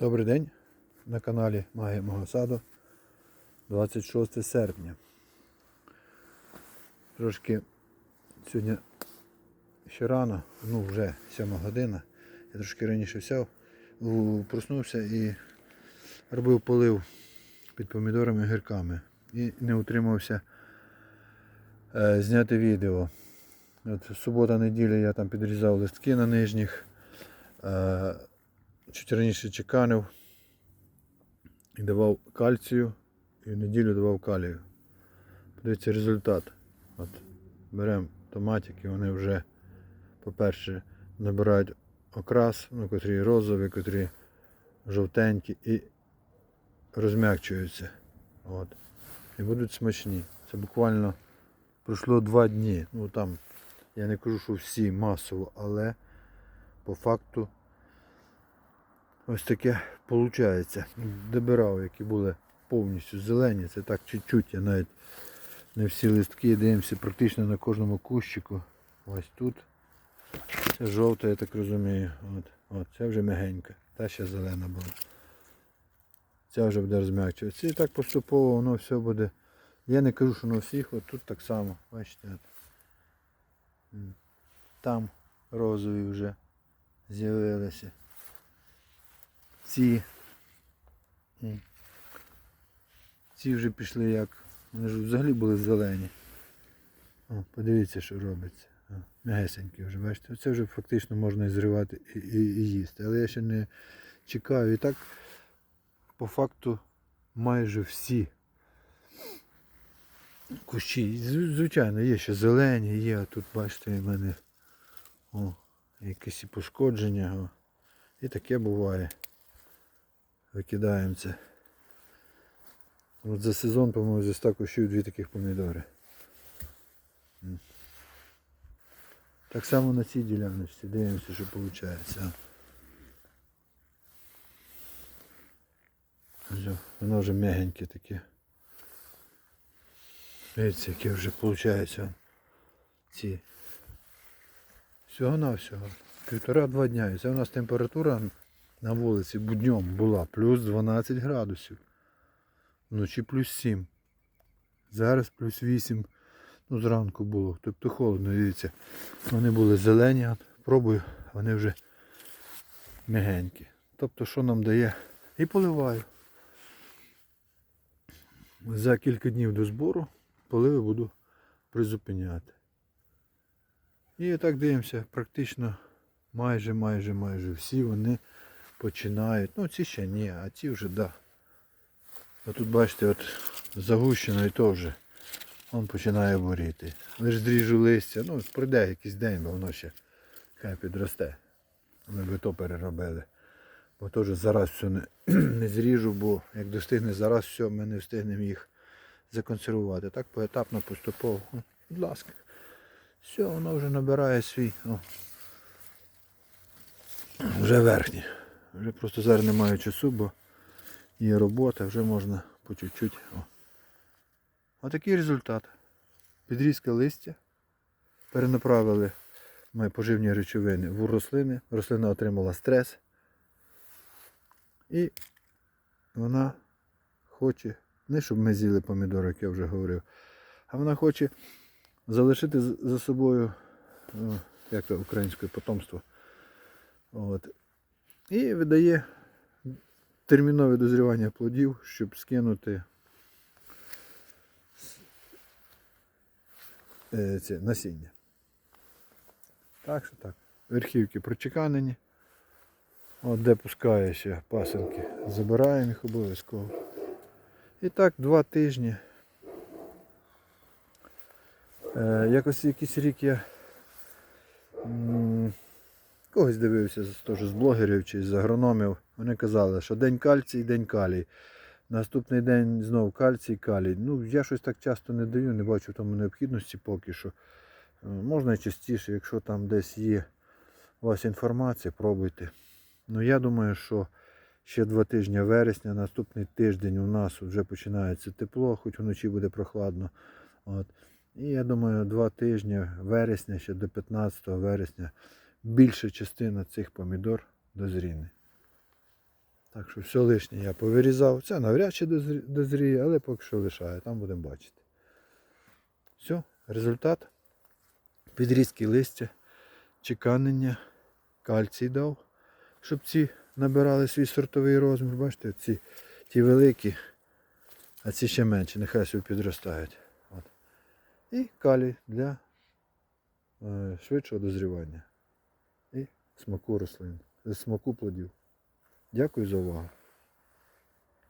Добрий день на каналі Магія мого саду 26 серпня. Трошки сьогодні ще рано, ну вже 7 година. Я трошки раніше взяв, проснувся і робив полив під помідорами і гірками. І не утримався е, зняти відео. От субота, неділя я там підрізав листки на нижніх. Е, чуть раніше чеканив і давав кальцію, і в неділю давав калію. Подивіться результат. От беремо томатики, вони вже, по-перше, набирають окрас, ну, котрі розові, котрі жовтенькі і розм'якчуються. От. І будуть смачні. Це буквально пройшло два дні. Ну там, я не кажу, що всі масово, але по факту Ось таке виходить. Добирав, які були повністю зелені. Це так чуть-чуть, я навіть не всі листки дивимося практично на кожному кущику. Ось тут. Це жовта, я так розумію. От, от, це вже мягенька. Та ще зелена була. Ця вже буде розм'якчуватися. І так поступово воно все буде. Я не кажу, що на всіх, от тут так само. Бачите. Там розові вже з'явилися ці. Ці вже пішли як. Вони ж взагалі були зелені. О, подивіться, що робиться. М'ягесенькі вже, бачите, оце вже фактично можна і зривати і, і, і їсти. Але я ще не чекаю. І так, по факту, майже всі кущі. Звичайно, є ще зелені, є, а тут, бачите, в мене о, якісь пошкодження. О. І таке буває викидаємо це. От за сезон, по-моєму, зі 100 кущів дві таких помідори. Так само на цій діляночці дивимося, що виходить. Воно вже м'ягеньке таке. Дивіться, яке вже виходить. Ці. Всього на всього. Півтора-два дня. І це у нас температура на вулиці буднем була плюс 12 градусів. Вночі плюс 7. Зараз плюс 8. Ну, зранку було. Тобто холодно, дивіться. Вони були зелені, пробую, вони вже м'ягенькі. Тобто, що нам дає? І поливаю. За кілька днів до збору поливи буду призупиняти. І так дивимося, практично майже, майже, майже всі вони починають. Ну ці ще ні, а ці вже да. А тут бачите, от загущено і то вже він починає боріти. Лиш зріжу листя, ну пройде якийсь день, бо воно ще хай підросте. Ми би то переробили. Бо теж зараз все не, не зріжу, бо як достигне зараз все, ми не встигнемо їх законсервувати. Так поетапно, поступово. Будь ласка. Все, воно вже набирає свій. О. Вже верхнє. Вже просто зараз немає часу, бо є робота, вже можна по чуть-чуть. Отакий результат. Підрізка листя. Перенаправили ми поживні речовини в рослини. Рослина отримала стрес. І вона хоче, не щоб ми з'їли помідори, як я вже говорив, а вона хоче залишити за собою, як то українське потомство. От. І видає термінове дозрівання плодів, щоб скинути е, це, насіння. Так що так. Верхівки прочеканені. От де пускає ще пасинки, забираємо їх обов'язково. І так два тижні. Е, якось якийсь рік я когось дивився теж з блогерів чи з агрономів. Вони казали, що день кальцій, день калій. Наступний день знов кальцій, калій. Ну, я щось так часто не даю, не бачу в тому необхідності поки що. Е, Можна і частіше, якщо там десь є у вас інформація, пробуйте. Ну я думаю, що ще два тижні вересня, наступний тиждень у нас вже починається тепло, хоч вночі буде прохладно. От. І я думаю, два тижні вересня, ще до 15 вересня, більша частина цих помідор дозріне. Так що все лишнє я повирізав. Це навряд чи дозріє, але поки що лишаю, там будемо бачити. Все, результат. Підрізки листя, чеканення, кальцій дав, щоб ці набирали свій сортовий розмір. Бачите, ці ті великі, а ці ще менші, нехай собі підростають. От. І калій для е, швидшого дозрівання смаку рослин, смаку плодів. Дякую за увагу.